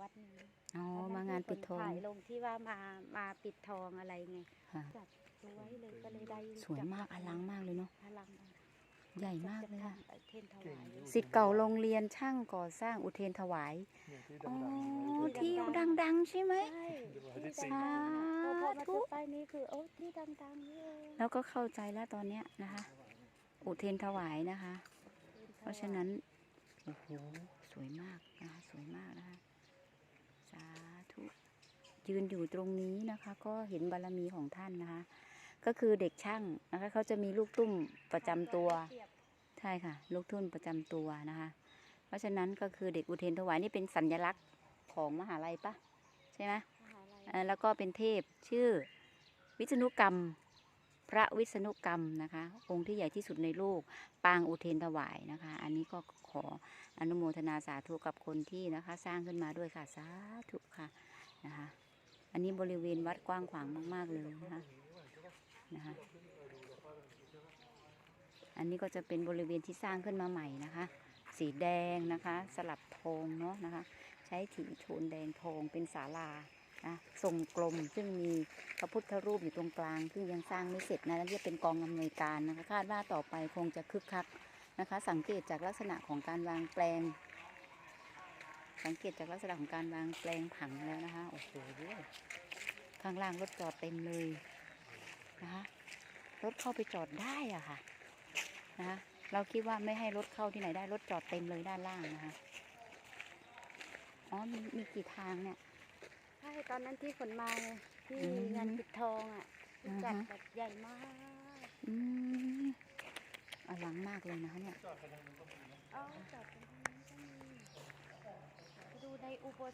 วัดนี้อ๋อวันนั้นมางานปิดทองที่คนถ่ายลงที่ว่ามามาปิดทองอะไรไงค่ะจัดสวยเลยก็เลยได้สวยมากอลังมากเลยเนาะอลังมากใหญ่มากเลยอะจะทำเทนถวายสิทธิ์เก่าโรงเรียนช่างก่อสร้างอุเทรนถวายเนี่ยที่อ๋อดังๆที่ดังๆ ใช่ไหมใช่ที่สาดังๆพอพอมาธุถึงป้ายนี้คือโอ้ที่ดังๆนี่เองแล้วก็เข้าใจแล้วตอนเนี้ยนะคะ อุเทรนถวายนะคะ เพราะฉะนั้นโอ้โหสวยมากนะคะสวยมากนะคะสาธุ ยืนอยู่ตรงนี้นะคะ ก็เห็นบารมีของท่านนะคะ ก็คือเด็กช่างนะคะเขาจะมีลูกตุ้มประจำตัวใช่ค่ะ ลูกทุ่นประจำตัวนะคะ เพราะฉะนั้นก็คือเด็กอุเทรนถวายนี่เป็นสัญลักษณ์ของมหาลัยปะใช่ไหมมหาลัยเอ่อแล้วก็เป็นเทพชื่อวิษณุกรรม พระวิษณุกรรมนะคะ องค์ที่ใหญ่ที่สุดในโลกปางอุเทนถวายนะคะ อันนี้ก็ขออนุโมทนาสาธุกับคนที่นะคะ สร้างขึ้นมาด้วยค่ะสาธุค่ะนะคะ อันนี้บริเวณวัดกว้างขวางมาก ๆ เลยนะคะนะคะ อันนี้ก็จะเป็นบริเวณที่สร้างขึ้นมาใหม่นะคะ สีแดงนะคะ สลับทองเนาะนะคะ ใช้ถีโทนแดงทองเป็นศาลานะทรงกลมซึ่งมีพระพุทธรูปอยู่ตรงกลาง ซึ่งยังสร้างไม่เสร็จนะและเรียกเป็นกองอำนวยการนะคะ คาดว่าต่อไปคงจะคึกคักนะคะ สังเกตจากลักษณะของการวางแปลง สังเกตจากลักษณะของการวางแปลงผังแล้วนะคะ โอ้โห ข้างล่างรถจอดเต็มเลยนะคะ รถเข้าไปจอดได้อะค่ะ นะคะ เราคิดว่าไม่ให้รถเข้าที่ไหนได้ รถจอดเต็มเลยด้านล่างนะคะ อ๋อ มีมีกี่ทางเนี่ย ใช่ ตอนนั้นที่ฝนมาไงที่อืมงานปิดทองอะที่จัดอ่าฮะแบบใหญ่มาก อืมอลังมากเลยนะคะเนี่ยอ๋อจอดตรงนี้ก็มีไปดู ในอุโบสถ